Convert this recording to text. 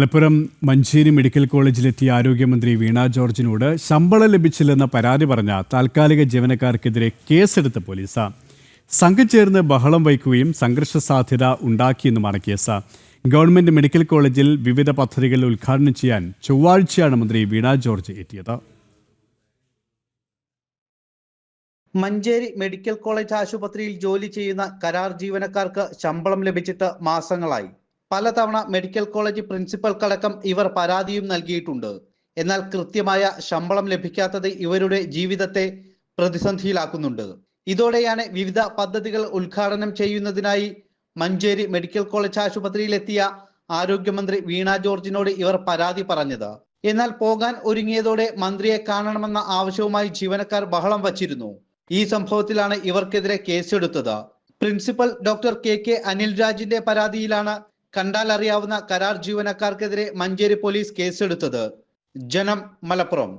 Malappuram Manjeri medical കോളേജിലെത്തിയ ആരോഗ്യമന്ത്രി വീണ ജോർജിനോട് ശമ്പളം ലഭിച്ചില്ലെന്ന പരാതി പറഞ്ഞ താൽക്കാലിക ജീവനക്കാർക്കെതിരെ കേസെടുത്ത പോലീസ്. സംഘം ചേർന്ന് ബഹളം വയ്ക്കുകയും സംഘർഷ സാധ്യത ഉണ്ടാക്കിയെന്നുമാണ് കേസ്. ഗവൺമെന്റ് മെഡിക്കൽ കോളേജിൽ വിവിധ പദ്ധതികൾ ഉദ്ഘാടനം ചെയ്യാൻ ചൊവ്വാഴ്ചയാണ് മന്ത്രി വീണ ജോർജ് എത്തിയത്. മഞ്ചേരി മെഡിക്കൽ കോളേജ് ആശുപത്രിയിൽ ജോലി ചെയ്യുന്ന കരാർ ജീവനക്കാർക്ക് ശമ്പളം ലഭിച്ചിട്ട് മാസങ്ങളായി. പലതവണ മെഡിക്കൽ കോളേജ് പ്രിൻസിപ്പൽക്കടക്കം ഇവർ പരാതിയും നൽകിയിട്ടുണ്ട്. എന്നാൽ കൃത്യമായ ശമ്പളം ലഭിക്കാത്തത് ഇവരുടെ ജീവിതത്തെ പ്രതിസന്ധിയിലാക്കുന്നുണ്ട്. ഇതോടെയാണ് വിവിധ പദ്ധതികൾ ഉദ്ഘാടനം ചെയ്യുന്നതിനായി മഞ്ചേരി മെഡിക്കൽ കോളേജ് ആശുപത്രിയിലെത്തിയ ആരോഗ്യമന്ത്രി വീണ ജോർജിനോട് ഇവർ പരാതി പറഞ്ഞത്. എന്നാൽ പോകാൻ ഒരുങ്ങിയതോടെ മന്ത്രിയെ കാണണമെന്ന ആവശ്യവുമായി ജീവനക്കാർ ബഹളം വച്ചിരുന്നു. ഈ സംഭവത്തിലാണ് ഇവർക്കെതിരെ കേസെടുത്തത്. Principal doctor K K Anil രാജിന്റെ പരാതിയിലാണ് കണ്ടാൽ അറിയാവുന്ന കരാർ ജീവനക്കാർക്കെതിരെ മഞ്ചേരി പോലീസ് കേസെടുത്തത് ജനം മലപ്പുറം.